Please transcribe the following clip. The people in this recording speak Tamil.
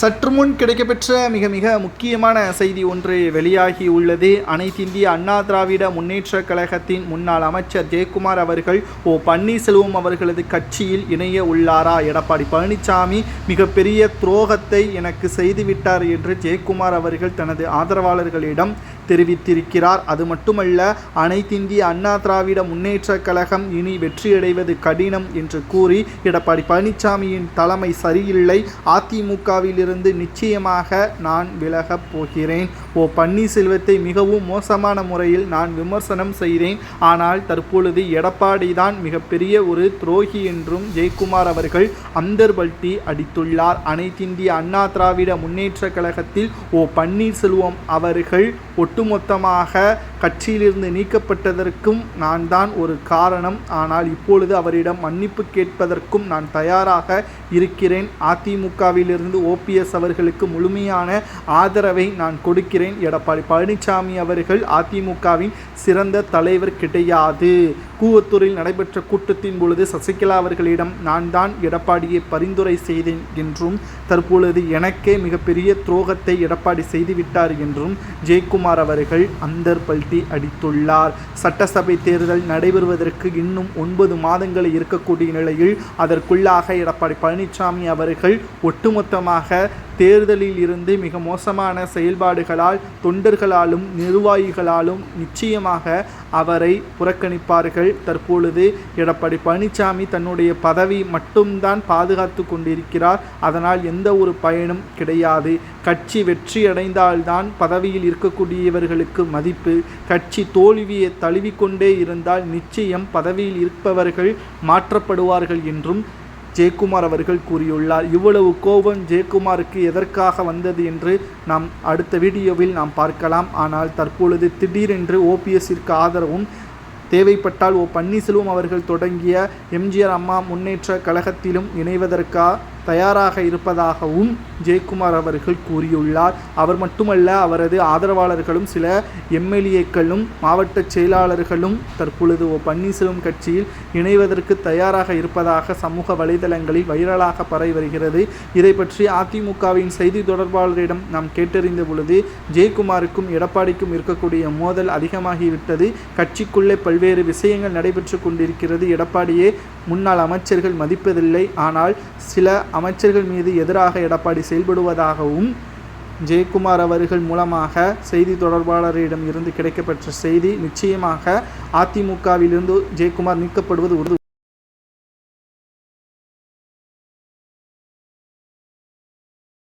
சற்று முன் கிடைக்கப்பெற்ற மிக மிக முக்கியமான செய்தி ஒன்று வெளியாகி உள்ளது. அனைத்திந்திய அண்ணா திராவிட முன்னேற்ற கழகத்தின் முன்னாள் அமைச்சர் ஜெயக்குமார் அவர்கள் ஓ பன்னீர்செல்வம் அவர்களது கட்சியில் இணைய உள்ளாரா எடப்பாடி பழனிசாமி மிகப்பெரிய துரோகத்தை எனக்கு செய்துவிட்டார் என்று ஜெயக்குமார் அவர்கள் தனது ஆதரவாளர்களிடம் தெரிவித்திருக்கிறார். அது மட்டுமல்ல அனைத்திந்திய அண்ணா திராவிட முன்னேற்ற கழகம் இனி வெற்றியடைவது கடினம் என்று கூறி எடப்பாடி பழனிசாமியின் தலைமை சரியில்லை. அதிமுகவிலிருந்து நிச்சயமாக நான் விலகப் போகிறேன். ஓ பன்னீர்செல்வத்தை மிகவும் மோசமான முறையில் நான் விமர்சனம் செய்தேன். ஆனால் தற்பொழுது எடப்பாடி தான் மிகப்பெரிய ஒரு துரோகி என்றும் ஜெயக்குமார் அவர்கள் அந்தர்பல்டி அடித்துள்ளார். அனைத்திந்திய அண்ணா திராவிட முன்னேற்ற கழகத்தில் ஓ பன்னீர்செல்வம் அவர்கள் ஒட்டுமொத்தமாக கட்சியிலிருந்து நீக்கப்பட்டதற்கும் நான் தான் ஒரு காரணம். ஆனால் இப்பொழுது அவரிடம் மன்னிப்பு கேட்பதற்கும் நான் தயாராக இருக்கிறேன். அதிமுகவிலிருந்து ஓபிஎஸ் அவர்களுக்கு முழுமையான ஆதரவை நான் கொடுக்கிறேன். எடப்பாடி பழனிசாமி அவர்கள் அதிமுகவின் சிறந்த தலைவர் கிடையாது. கூவத்தூரில் நடைபெற்ற கூட்டத்தின் பொழுது சசிகலா அவர்களிடம் நான் தான் எடப்பாடியை பரிந்துரை செய்தேன் என்றும் தற்பொழுது எனக்கே மிகப்பெரிய துரோகத்தை எடப்பாடி செய்துவிட்டார் என்றும் ஜெயக்குமார் அவர்கள் அந்தர்பல்ட்டி அடித்துள்ளார். சட்டசபை தேர்தல் நடைபெறுவதற்கு இன்னும் ஒன்பது மாதங்கள் இருக்கக்கூடிய நிலையில் அதற்குள்ளாக எடப்பாடி பழனிசாமி அவர்கள் ஒட்டுமொத்தமாக தேர்தலில் இருந்து மிக மோசமான செயல்பாடுகளால் தொண்டர்களாலும் நிர்வாகிகளாலும் நிச்சயமாக அவரை புறக்கணிப்பார்கள். தற்பொழுது எடப்பாடி பழனிசாமி தன்னுடைய பதவி மட்டும்தான் பாதுகாத்து கொண்டிருக்கிறார். அதனால் எந்த ஒரு பயனும் கிடையாது. கட்சி வெற்றி அடைந்தால்தான் பதவியில் இருக்கக்கூடியவர்களுக்கு மதிப்பு. கட்சி தோல்வியை தழுவிக்கொண்டே இருந்தால் நிச்சயம் பதவியில் இருப்பவர்கள் மாற்றப்படுவார்கள் என்றும் ஜெயக்குமார் அவர்கள் கூறியுள்ளார். இவ்வளவு கோபம் ஜெயக்குமாருக்கு எதற்காக வந்தது என்று நாம் அடுத்த வீடியோவில் நாம் பார்க்கலாம். ஆனால் தற்பொழுது திடீரென்று ஓபிஎஸ்ஸிற்கு ஆதரவும் தேவைப்பட்டால் ஓ பன்னீர்செல்வம் அவர்கள் தொடங்கிய எம்ஜிஆர் அம்மா முன்னேற்ற கழகத்திலும் இணைவதற்கா தயாராக இருப்பதாகவும் ஜெயக்குமார் அவர்கள் கூறியுள்ளார். அவர் மட்டுமல்ல அவரது ஆதரவாளர்களும் சில எம்எல்ஏக்களும் மாவட்ட செயலாளர்களும் தற்பொழுது ஓ பன்னீர்செல்வம் கட்சியில் இணைவதற்கு தயாராக இருப்பதாக சமூக வலைதளங்களில் வைரலாக பரவி வருகிறது. இதை பற்றி அதிமுகவின் செய்தி தொடர்பாளரிடம் நாம் கேட்டறிந்த பொழுது ஜெயக்குமாருக்கும் எடப்பாடிக்கும் இருக்கக்கூடிய மோதல் அதிகமாகிவிட்டது. கட்சிக்குள்ளே பல்வேறு விஷயங்கள் நடைபெற்று கொண்டிருக்கிறது. எடப்பாடியே முன்னாள் அமைச்சர்கள் மதிப்பதில்லை. ஆனால் சில அமைச்சர்கள் மீது எதிராக எடப்பாடி செயல்படுவதாகவும் ஜெயக்குமார் அவர்கள் மூலமாக செய்தி தொடர்பாளரிடம் இருந்து கிடைக்கப்பெற்ற செய்தி நிச்சயமாக அதிமுகவிலிருந்து ஜெயக்குமார் நீக்கப்படுவது உறுதி